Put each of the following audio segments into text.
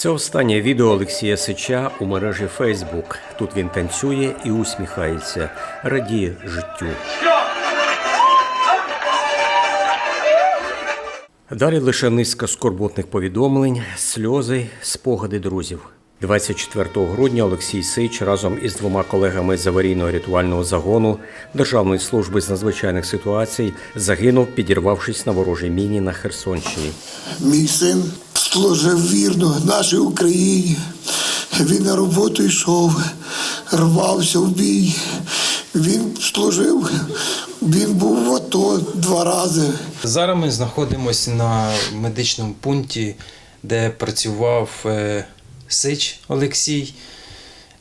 Це останнє відео Олексія Сича у мережі Фейсбук. Тут він танцює і усміхається, радіє життю. Далі лише низка скорботних повідомлень, сльози, спогади друзів. 24 грудня Олексій Сич разом із двома колегами з аварійного рятувального загону Державної служби з надзвичайних ситуацій загинув, підірвавшись на ворожій міні на Херсонщині. Мій син служив вірно нашій Україні. Він на роботу йшов, рвався в бій. Він служив, він був в АТО два рази. Зараз ми знаходимося на медичному пункті, де працював е, Сич Олексій.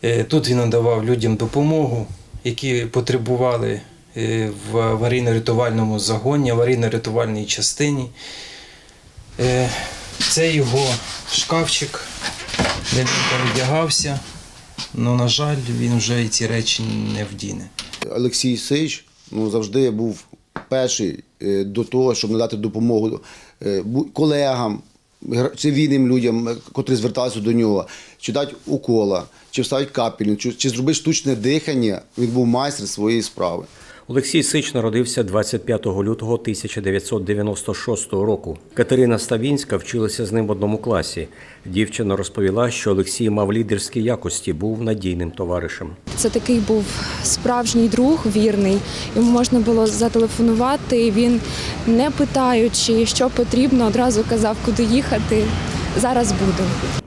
Е, Тут він надавав людям допомогу, які потребували е, в аварійно-рятувальному загоні, аварійно-рятувальній частині. Це його шкафчик, де він передягався. Ну, на жаль, він вже і ці речі не вдіне. Олексій Сич ну, завжди був перший е, до того, щоб надати допомогу е, колегам, цивільним людям, е, котрі зверталися до нього, чи дати укола, чи вставити капельницю, чи зробити штучне дихання. Він був майстер своєї справи. Олексій Сич народився 25 лютого 1996 року. Катерина Ставінська вчилася з ним в одному класі. Дівчина розповіла, що Олексій мав лідерські якості, був надійним товаришем. Це такий був справжній друг вірний. Йому можна було зателефонувати. і Він, не питаючи, що потрібно, одразу казав, куди їхати. Зараз буду.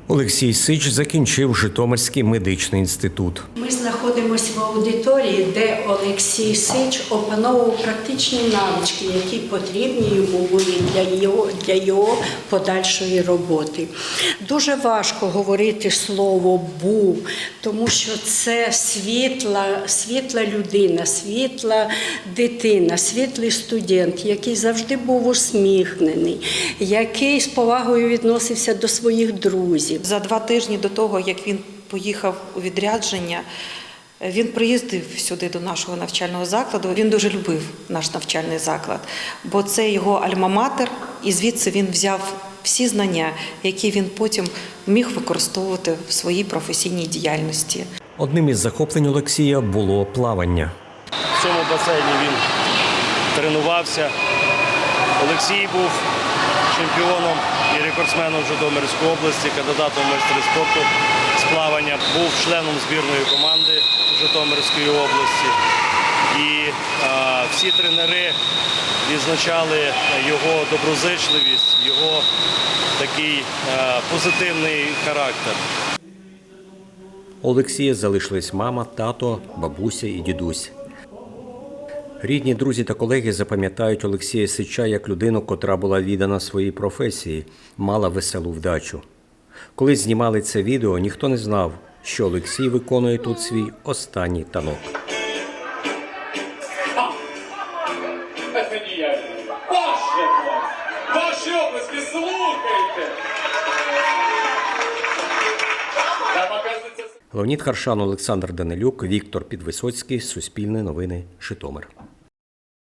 Олексій Сич закінчив Житомирський медичний інститут. Ми знаходимося в аудиторії, де Олексій Сич опановував практичні навички, які потрібні йому були для його, для його подальшої роботи. Дуже важко говорити слово був, тому що це світла, світла людина, світла дитина, світлий студент, який завжди був усміхнений, який з повагою відносився до своїх друзів. За два тижні до того, як він поїхав у відрядження, він приїздив сюди до нашого навчального закладу. Він дуже любив наш навчальний заклад, бо це його альма-матер, і звідси він взяв всі знання, які він потім міг використовувати в своїй професійній діяльності. Одним із захоплень Олексія було плавання. В цьому басейні він тренувався. Олексій був чемпіоном і рекордсменом Житомирської області, кандидатом майстри спорту з плавання, був членом збірної команди Житомирської області. І а, всі тренери відзначали його доброзичливість, його такий а, позитивний характер. Олексія залишились мама, тато, бабуся і дідусь. Рідні, друзі та колеги запам'ятають Олексія Сича як людину, котра була віддана своїй професії, мала веселу вдачу. Коли знімали це відео, ніхто не знав, що Олексій виконує тут свій останній танок. Ваші обласки! Леонід Харшан, Олександр Данилюк, Віктор Підвисоцький, Суспільне новини, Житомир.